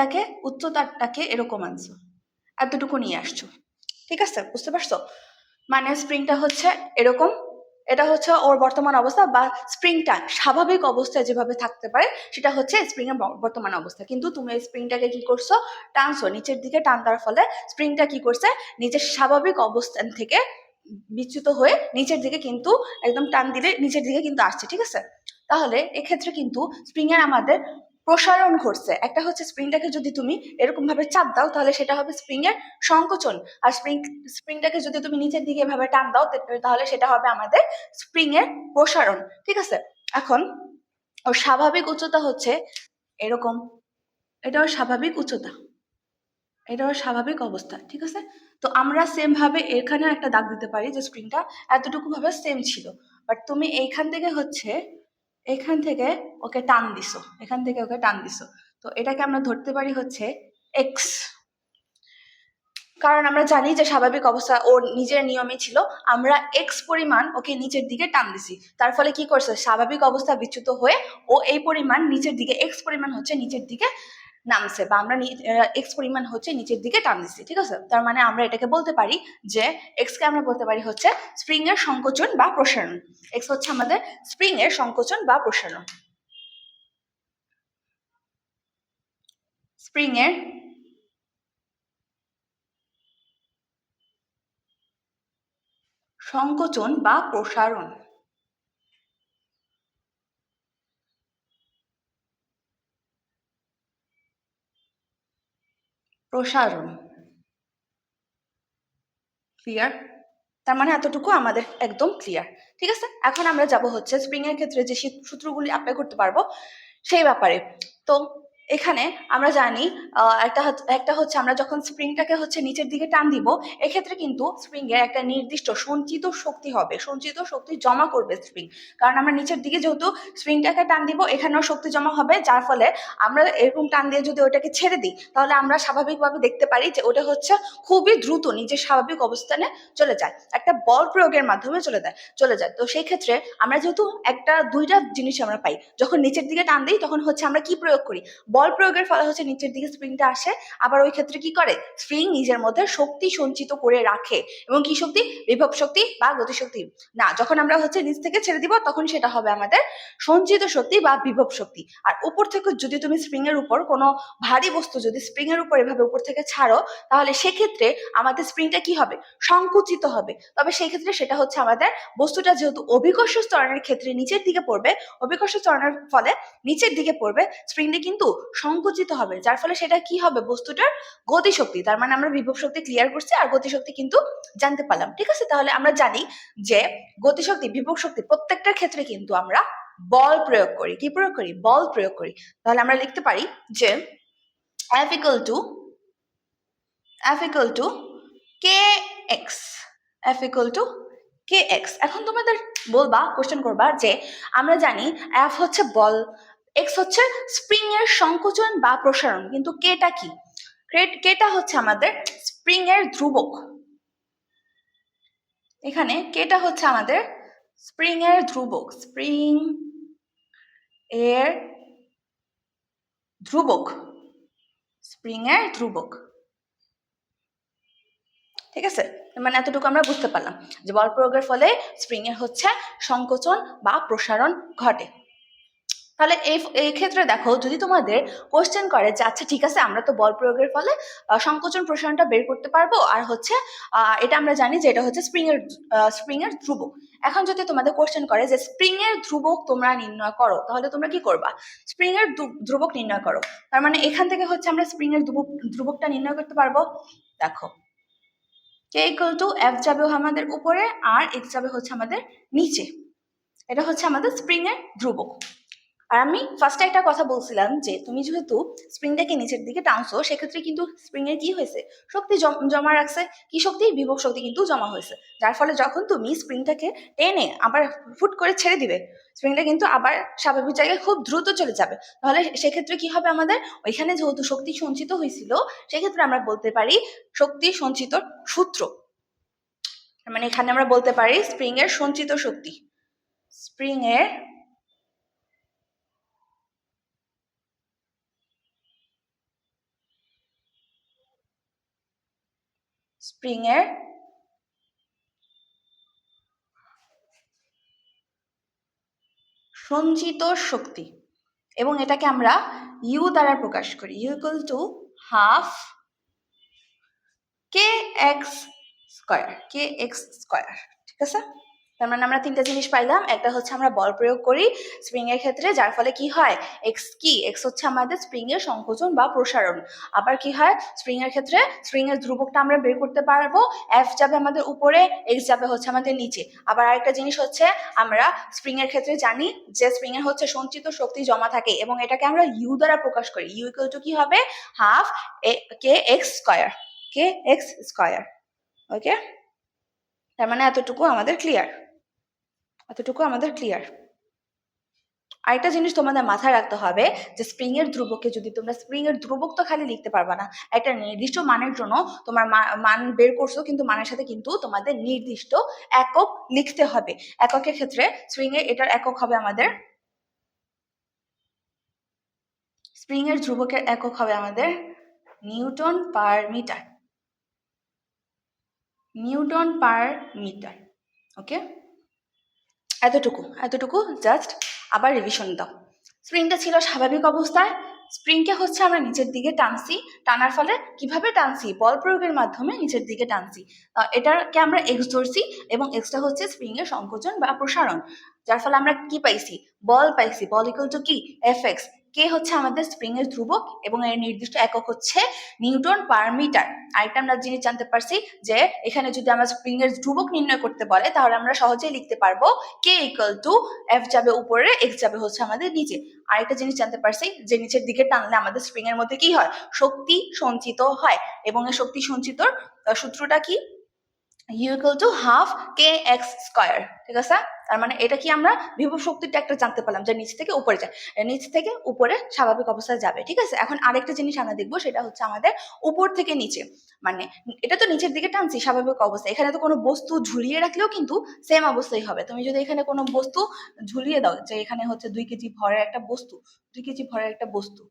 তারটাকে উচ্চতারটাকে এরকম আনছো। এতটুকু নিয়ে আসছো। ঠিক আছে? বুঝতে পারছ? মানে স্প্রিংটা হচ্ছে এরকম। এটা হচ্ছে ওর বর্তমান অবস্থা বা স্প্রিংটা স্বাভাবিক অবস্থায় যেভাবে থাকতে পারে, সেটা হচ্ছে স্প্রিং এর বর্তমান অবস্থা। কিন্তু তুমি এই স্প্রিংটাকে কি করছ? টানছো। নিচের দিকে টান দেওয়ার ফলে স্প্রিংটা কি করছে? নিজের স্বাভাবিক অবস্থান থেকে বিচ্যুত হয়ে নিচের দিকে কিন্তু একদম টান দিলে নিচের দিকে কিন্তু আসছে। ঠিক আছে? তাহলে এক্ষেত্রে কিন্তু স্প্রিং এর আমাদের প্রসারণ ঘটছে। একটা হচ্ছে স্প্রিংটাকে যদি তুমি এরকম ভাবে চাপ দাও, তাহলে সেটা হবে স্প্রিং এর সংকোচন। আর স্প্রিং স্প্রিংটাকে যদি তুমি নিচের দিকে এভাবে টান দাও তাহলে সেটা হবে আমাদের স্প্রিং এর প্রসারণ। ঠিক আছে? এখন, ওর স্বাভাবিক উচ্চতা হচ্ছে এরকম। এটা ওর স্বাভাবিক উচ্চতা। এটা ওর স্বাভাবিক অবস্থা। ঠিক আছে? তো আমরা সেম ভাবে এখানে একটা দাগ দিতে পারি যে স্প্রিংটা এতটুকু ভাবে সেম ছিল। বাট তুমি এইখান থেকে হচ্ছে এখান থেকে ওকে টান দিছো, এখান থেকে ওকে টান দিছো। তো এটাকে আমরা ধরতে পারি হচ্ছে এক্স কারণ আমরা জানি যে স্বাভাবিক অবস্থা ওর নিজের নিয়মে ছিল, আমরা এক্স পরিমাণ ওকে নিচের দিকে টান দিছি। তার ফলে কি করছে? স্বাভাবিক অবস্থা বিচ্যুত হয়ে ও এই পরিমাণ নিচের দিকে এক্স পরিমাণ হচ্ছে নিচের দিকে নামছে বা আমরা এক্স পরিমাণ হচ্ছে নিচের দিকে টান দিচ্ছি, ঠিক আছে? তার মানে আমরা এটাকে বলতে পারি যে এক্স কে আমরা বলতে পারি হচ্ছে স্প্রিং এর সংকোচন বা প্রসারণ। এক্স হচ্ছে আমাদের স্প্রিং এর সংকোচন বা প্রসারণ। স্প্রিং এর সংকোচন বা প্রসারণ। প্রসারণ। ক্লিয়ার তার মানে এতটুকু আমাদের একদম ক্লিয়ার ঠিক আছে? এখন আমরা যাব হচ্ছে স্প্রিং এর ক্ষেত্রে যে সূত্রগুলি অ্যাপ্লাই করতে পারব, সেই ব্যাপারে। তো এখানে আমরা জানি একটা একটা হচ্ছে আমরা যখন স্প্রিংটাকে হচ্ছে নিচের দিকে টান দিব, এক্ষেত্রে কিন্তু স্প্রিং এর একটা নির্দিষ্ট সঞ্চিত শক্তি হবে, সঞ্চিত শক্তি জমা করবে স্প্রিং। কারণ আমরা নিচের দিকে যেহেতু স্প্রিংটাকে টান দিব, এখানেও শক্তি জমা হবে, যার ফলে আমরা এরকম টান দিয়ে যদি ওটাকে ছেড়ে দিই, তাহলে আমরা স্বাভাবিকভাবে দেখতে পারি যে ওটা হচ্ছে খুবই দ্রুত নিজের স্বাভাবিক অবস্থানে চলে যায়, একটা বল প্রয়োগের মাধ্যমে চলে যায় চলে যায়। তো সেই ক্ষেত্রে আমরা যেহেতু একটা, দুইটা জিনিস আমরা পাই, যখন নিচের দিকে টান দিই, তখন হচ্ছে আমরা কি প্রয়োগ করি? বল প্রয়োগের ফলে হচ্ছে নিচের দিকে স্প্রিংটা আসে, আবার ওই ক্ষেত্রে কি করে? স্প্রিং নিজের মধ্যে শক্তি সঞ্চিত করে রাখে। এবং কি শক্তি? বিভব শক্তি বা গতিশক্তি না, যখন আমরা হচ্ছে নিচ থেকে ছেড়ে দিব, তখন সেটা হবে আমাদের সঞ্চিত শক্তি বা বিভব শক্তি। আর উপর থেকে যদি তুমি স্প্রিং এর উপর কোনো ভারী বস্তু যদি স্প্রিং এর উপর এভাবে উপর থেকে ছাড়ো, তাহলে সেক্ষেত্রে আমাদের স্প্রিংটা কি হবে? সংকুচিত হবে। তবে সেই ক্ষেত্রে সেটা হচ্ছে আমাদের বস্তুটা যেহেতু অভিকর্ষ ত্বরণের ক্ষেত্রে নিচের দিকে পড়বে, অভিকর্ষ ত্বরণের ফলে নিচের দিকে পড়বে স্প্রিংটা কিন্তু সংকুচিত হবে, যার ফলে সেটা কি হবে? বস্তুটার গতিশক্তি, তার মানে আমরা বিভব শক্তি ক্লিয়ার করছি আর গতিশক্তি কিন্তু জানতে পারলাম, ঠিক আছে? তাহলে আমরা জানি যে গতিশক্তি, বিভব শক্তি প্রত্যেকটার ক্ষেত্রে কিন্তু আমরা বল প্রয়োগ করি। কি প্রয়োগ করি? বল প্রয়োগ করি। তাহলে আমরা লিখতে পারি যে F equal to, F equal to kx equal to kx এখন তোমাদের বলবা কোশ্চেন করবা যে আমরা জানি F হচ্ছে বল x হচ্ছে স্প্রিং এর সংকোচন বা প্রসারণ। কিন্তু কেটা কি? কেটা হচ্ছে আমাদের স্প্রিং এর ধ্রুবক। এখানে কেটা হচ্ছে আমাদের স্প্রিং এর ধ্রুবক। স্প্রিং এর ধ্রুবক। স্প্রিং এর ধ্রুবক। ঠিক আছে? মানে এতটুকু আমরা বুঝতে পারলাম যে বল প্রয়োগের ফলে স্প্রিং এর হচ্ছে সংকোচন বা প্রসারণ ঘটে। তাহলে এই এই ক্ষেত্রে দেখো যদি তোমাদের কোশ্চেন করে যে আচ্ছা ঠিক আছে, আমরা তো বল প্রয়োগের ফলে সংকোচন প্রসারণটা বের করতে পারব, আর হচ্ছে এটা আমরা জানি যে এটা হচ্ছে স্প্রিং এর স্প্রিং এর ধ্রুবক। এখন যদি তোমাদের কোশ্চেন করে যে স্প্রিং এর ধ্রুবক তোমরা নির্ণয় করো, তাহলে তোমরা কি করবা? স্প্রিং এর ধ্রুবক নির্ণয় করো। তার মানে এখান থেকে হচ্ছে আমরা স্প্রিং এর ধ্রুবক ধ্রুবকটা নির্ণয় করতে পারব। দেখো কে ইকুয়াল টু এফ যাবে আমাদের উপরে, আর এক্স যাবে হচ্ছে আমাদের নিচে। এটা হচ্ছে আমাদের স্প্রিং এর ধ্রুবক। আর আমি ফার্স্টে একটা কথা বলছিলাম যে, তুমি যেহেতু স্প্রিংটাকে নিচের দিকে টানছো, সেক্ষেত্রে কিন্তু স্প্রিং এর কি হয়েছে? শক্তি জম- জমা রাখছে। কি শক্তি? বিভব শক্তি কিন্তু জমা হয়েছে। যার ফলে যখন তুমি স্প্রিংটাকে টেনে আবার ফুট করে ছেড়ে দিবে স্প্রিংটা কিন্তু আবার স্বাভাবিক জায়গায় খুব দ্রুত চলে যাবে। তাহলে সেক্ষেত্রে কি হবে আমাদের? ওইখানে যেহেতু শক্তি সঞ্চিত হয়েছিল, সেক্ষেত্রে আমরা বলতে পারি শক্তি সঞ্চিত সূত্র। মানে এখানে আমরা বলতে পারি স্প্রিং এর সঞ্চিত শক্তি। স্প্রিং এর স্প্রিং এর সঞ্চিত শক্তি। এবং এটাকে আমরা ইউ দ্বারা প্রকাশ করি। U equal to half K X square K X square ঠিক আছে? তার মানে আমরা তিনটা জিনিস পাইলাম। একটা হচ্ছে আমরা বল প্রয়োগ করি স্প্রিং এর ক্ষেত্রে, যার ফলে কি হয়? এক্স কি? এক্স হচ্ছে আমাদের স্প্রিং এর সংকোচন বা প্রসারণ। আবার কি হয়? স্প্রিং এর ক্ষেত্রে স্প্রিং এর ধ্রুবকটা আমরা বের করতে পারব। এফ যাবে আমাদের উপরে এক্স যাবে হচ্ছে আমাদের নিচে। আবার আরেকটা জিনিস হচ্ছে আমরা স্প্রিং এর ক্ষেত্রে জানি যে স্প্রিং এর হচ্ছে সঞ্চিত শক্তি জমা থাকে এবং এটাকে আমরা ইউ দ্বারা প্রকাশ করি। ইউ ইকুয়াল টু কি হবে? Half K X square K X square okay তার মানে এতটুকু আমাদের ক্লিয়ার এতটুকু আমাদের ক্লিয়ার আরেকটা জিনিস তোমাদের মাথায় রাখতে হবে যে স্প্রিং এর ধ্রুবককে যদি তোমরা স্প্রিং এর ধ্রুবক তো খালি লিখতে পারবা না, একটা নির্দিষ্ট মানের জন্য তোমার মান বের করছ কিন্তু মানের সাথে কিন্তু তোমাদের নির্দিষ্ট একক লিখতে হবে। এককের ক্ষেত্রে স্প্রিং এর এটার একক হবে আমাদের স্প্রিং এর ধ্রুবকের একক হবে আমাদের newton per metre, newton per metre okay এতটুকু এতটুকু জাস্ট আবার রিভিশন দাও। স্প্রিংটা ছিল স্বাভাবিক অবস্থায়। স্প্রিংকে হচ্ছে আমরা নিচের দিকে টানছি। টানার ফলে কীভাবে টানছি? বল প্রয়োগের মাধ্যমে নিচের দিকে টানছি। এটাকে আমরা এক্স ধরছি এবং এক্সটা হচ্ছে স্প্রিং এর সংকোচন বা প্রসারণ। যার ফলে আমরা কি পাইছি? বল পাইছি। বল ইকুয়াল টু কি? এফ এক্স কে হচ্ছে আমাদের স্প্রিং এর ধ্রুবক এবং এর নির্দিষ্ট একক হচ্ছে নিউটন পার মিটার আরেকটা আমরা জিনিস জানতে পারছি যে এখানে যদি আমরা স্প্রিং এর ধ্রুবক নির্ণয় করতে বলে, তাহলে আমরা সহজেই লিখতে পারব কে ইকুয়াল টু এফ যাবে উপরে এক্স যাবে হচ্ছে আমাদের নিচে। আরেকটা জিনিস জানতে পারছি যে নিচের দিকে টানলে আমাদের স্প্রিং এর মধ্যে কি হয়? শক্তি সঞ্চিত হয়। এবং এই শক্তি সঞ্চিতর সূত্রটা কি? Equal to half K X square ঠিক আছে? তার মানে এটা কি আমরা বিভব শক্তিটা একটা জানতে পারলাম যে নিচ থেকে উপরে যায়। নিচ থেকে উপরে স্বাভাবিক অবস্থায় যাবে, ঠিক আছে? এখন আরেকটা জিনিস আমরা দেখব, সেটা হচ্ছে আমাদের উপর থেকে নিচে। মানে এটা তো নিচের দিকে টানছি, স্বাভাবিক অবস্থা এখানে তো কোনো বস্তু ঝুলিয়ে রাখলেও কিন্তু সেম অবস্থাই হবে। তুমি যদি এখানে কোনো বস্তু ঝুলিয়ে দাও, যে এখানে হচ্ছে দুই কেজি ভরের একটা বস্তু, দুই কেজি ভরের একটা বস্তু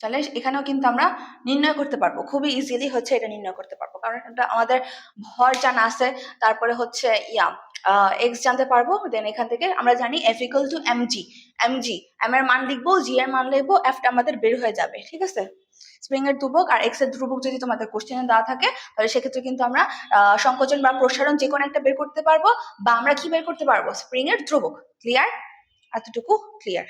তাহলে এখানেও কিন্তু আমরা নির্ণয় করতে পারব। খুবই ইজিলি হচ্ছে এটা নির্ণয় করতে পারব। কারণ এটা আমাদের ভর জানা আছে। তারপরে হচ্ছে, ইয়া এক্স জানতে পারব দেন এখান থেকে আমরা জানি F equal to M G M G M এর মান লিখব জি এর মান লিখব এফটা আমাদের বের হয়ে যাবে, ঠিক আছে? স্প্রিং এর ধ্রুবক আর এক্সের ধ্রুবক যদি তোমাদের কোশ্চেনে দেওয়া থাকে, তাহলে সেক্ষেত্রে কিন্তু আমরা সংকোচন বা প্রসারণ যে কোনো একটা বের করতে পারব, বা আমরা কি বের করতে পারব? স্প্রিং এর ধ্রুবক। ক্লিয়ার এতটুকু ক্লিয়ার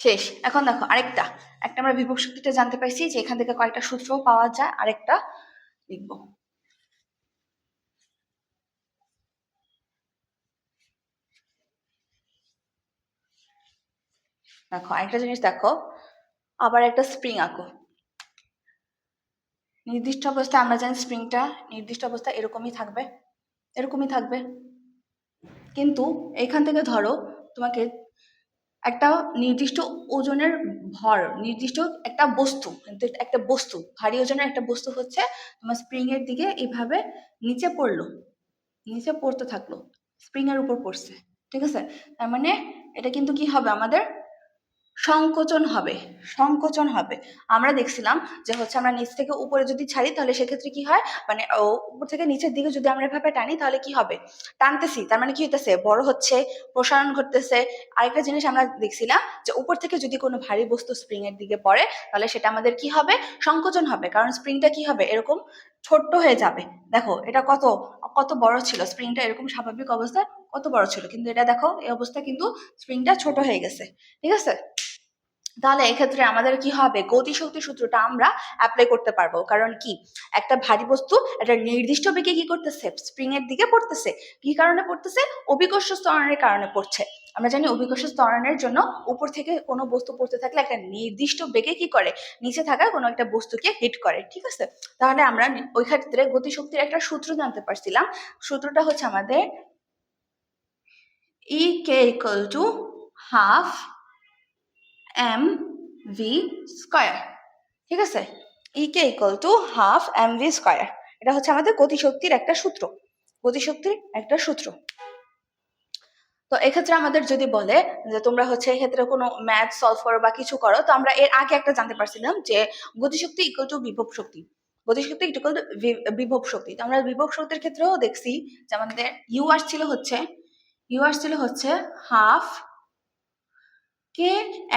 শেষ। এখন দেখো, আরেকটা। একটা আমরা বিভব শক্তিটা জানতে পারছি যে এখান থেকে কয়েকটা সূত্র পাওয়া যায়, আরেকটা লিখব। দেখো, আরেকটা জিনিস দেখো, আবার একটা স্প্রিং আঁকো। নির্দিষ্ট অবস্থায় আমরা জানি স্প্রিংটা নির্দিষ্ট অবস্থায় এরকমই থাকবে এরকমই থাকবে। কিন্তু এখান থেকে ধরো, তোমাকে একটা নির্দিষ্ট ওজনের ভর, নির্দিষ্ট একটা বস্তু, কিন্তু একটা বস্তু, ভারী ওজনের একটা বস্তু হচ্ছে তোমার স্প্রিং এর দিকে এইভাবে নিচে পড়ল, নিচে পড়তে থাকল স্প্রিং এর উপর পড়ছে, ঠিক আছে? তার মানে এটা কিন্তু কি হবে আমাদের সংকোচন হবে সংকোচন হবে। আমরা দেখছিলাম যে হচ্ছে আমরা নিচ থেকে উপরে যদি ছাড়ি, তাহলে সেক্ষেত্রে কি হয়? মানে উপর থেকে নিচের দিকে যদি আমরা এভাবে টানি, তাহলে কি হবে? টানতেছি, তার মানে কি হইতেছে? বড় হচ্ছে, প্রসারণ ঘটতেছে। আরেকটা জিনিস আমরা দেখছিলাম যে উপর থেকে যদি কোনো ভারী বস্তু স্প্রিং এর দিকে পড়ে, তাহলে সেটা আমাদের কি হবে? সংকোচন হবে। কারণ স্প্রিংটা কি হবে? এরকম ছোট্ট হয়ে যাবে। দেখো, এটা কত কত বড় ছিল? স্প্রিংটা এরকম স্বাভাবিক অবস্থায় কত বড় ছিল? কিন্তু এটা দেখো, এই অবস্থা কিন্তু স্প্রিংটা ছোট হয়ে গেছে। ঠিক আছে? তাহলে এক্ষেত্রে আমাদের কি হবে? গতিশক্তি সূত্রটা আমরা অ্যাপ্লাই করতে পারব। কারণ কি? একটা ভারী বস্তু একটা নির্দিষ্ট বেগে কি করতেছে? স্প্রিং এর দিকে পড়তেছে। কি কারণে পড়তেছে? অভিকর্ষ স্তরণের কারণে পড়ছে। আমরা জানি অভিকর্ষ ত্বরণের জন্য উপর থেকে কোনো বস্তু পড়তে থাকলে একটা নির্দিষ্ট বেগে কি করে? নিচে থাকা কোনো একটা বস্তুকে হিট করে। ঠিক আছে? তাহলে আমরা ওই ক্ষেত্রে গতিশক্তির একটা সূত্র জানতে পারছিলাম। সূত্রটা হচ্ছে আমাদের E K equal to half M V square ঠিক আছে? E K equal to half M V square এটা হচ্ছে আমাদের গতিশক্তির একটা সূত্র, গতিশক্তির একটা সূত্র। তো এক্ষেত্রে আমাদের যদি বলে যে তোমরা হচ্ছে এক্ষেত্রে কোনো ম্যাথ সলভ করো বা কিছু করো, তো আমরা এর আগে একটা জানতে পারছিলাম যে গতিশক্তি ইকুয়াল টু বিভব শক্তি, গতিশক্তি ইকুয়াল টু বিভব শক্তি। তো আমরা বিভব শক্তির ক্ষেত্রেও দেখছি যে আমাদের ইউ আসছিল হচ্ছে ইউ আসছিল হচ্ছে হাফ কে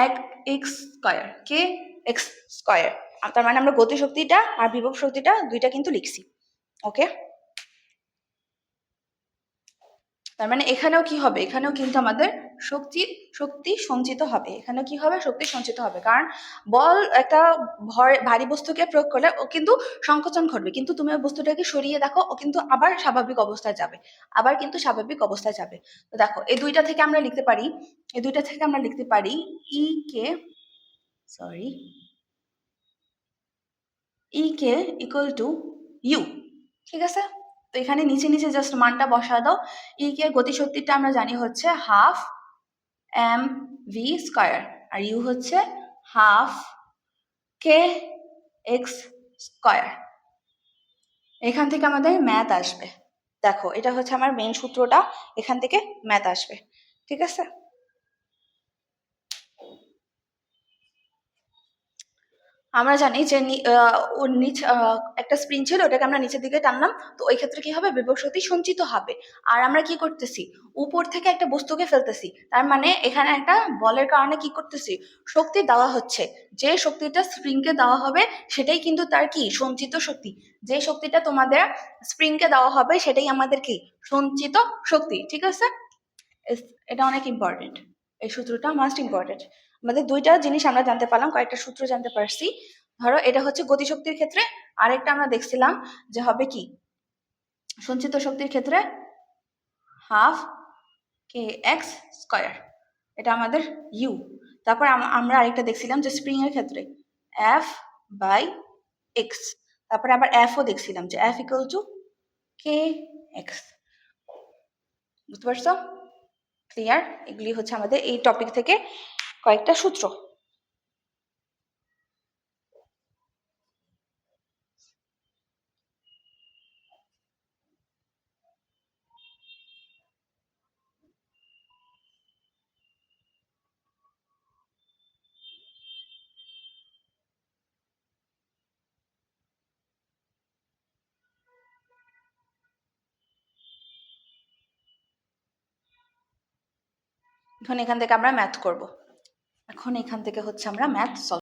এক X square K X square তার মানে আমরা গতি শক্তিটা আর বিভব শক্তিটা দুইটা কিন্তু লিখছি ওকে তার মানে এখানেও কি হবে? এখানেও কিন্তু আমাদের শক্তি শক্তি সঞ্চিত হবে। এখানে কি হবে? শক্তি সঞ্চিত হবে। কারণ বল একটা ভর বস্তুকে প্রয়োগ করলে ও কিন্তু সংকোচন ঘটবে। কিন্তু তুমি ওই বস্তুটাকে সরিয়ে দেখো, ও কিন্তু আবার স্বাভাবিক অবস্থায় যাবে। আবার কিন্তু স্বাভাবিক অবস্থায় যাবে। তো দেখো, এই দুইটা থেকে আমরা লিখতে পারি, এই দুইটা থেকে আমরা লিখতে পারি E K sorry E K equal to U ঠিক আছে? তো এখানে নিচে নিচে জাস্ট মানটা বসা দাও। ই কে গতিশক্তিটা আমরা জানি হচ্ছে হাফ এম ভি স্কয়ার আর ইউ হচ্ছে হাফ কে এক্স স্কয়ার এখান থেকে আমাদের ম্যাথ আসবে। দেখো, এটা হচ্ছে আমার মেন সূত্রটা। এখান থেকে ম্যাথ আসবে। ঠিক আছে? আমরা জানি যে ওর একটা স্প্রিং ছিল, ওটাকে আমরা নিচের দিকে টানলাম। তো ওই ক্ষেত্রে কি হবে? বিভব সঞ্চিত হবে। আর আমরা কি করতেছি? উপর থেকে একটা বস্তুকে ফেলতেছি। তার মানে এখানে একটা বলের কারণে কি করতেছি? শক্তি দেওয়া হচ্ছে। যে শক্তিটা স্প্রিংকে দেওয়া হবে, সেটাই কিন্তু তার কি? সঞ্চিত শক্তি। যে শক্তিটা তোমাদের স্প্রিংকে দেওয়া হবে, সেটাই আমাদের কি? সঞ্চিত শক্তি। ঠিক আছে? এটা অনেক ইম্পর্টেন্ট এই সূত্রটা মাস্ট ইম্পর্টেন্ট আমাদের দুইটা জিনিস আমরা জানতে পারলাম, কয়েকটা সূত্র জানতে পারছি। ধরো, এটা হচ্ছে গতিশক্তির ক্ষেত্রে আরেকটা আমরা দেখছিলাম যে হবে কি? সঞ্চিত শক্তির ক্ষেত্রে হাফ কে এক্স স্কয়ার, এটা আমাদের ইউ। তারপর আমরা আরেকটা দেখছিলাম যে স্প্রিং এর ক্ষেত্রে এফ বাই এক্স। তারপরে আবার এফও দেখছিলাম যে F equal to K X. বুঝতে পারছ? ক্লিয়ার? এগুলি হচ্ছে আমাদের এই টপিক থেকে। কয়েকটা সূত্র। এখন এখান থেকে আমরা ম্যাথ করব। এখন এখান থেকে হচ্ছে আমরা ম্যাথ সলভ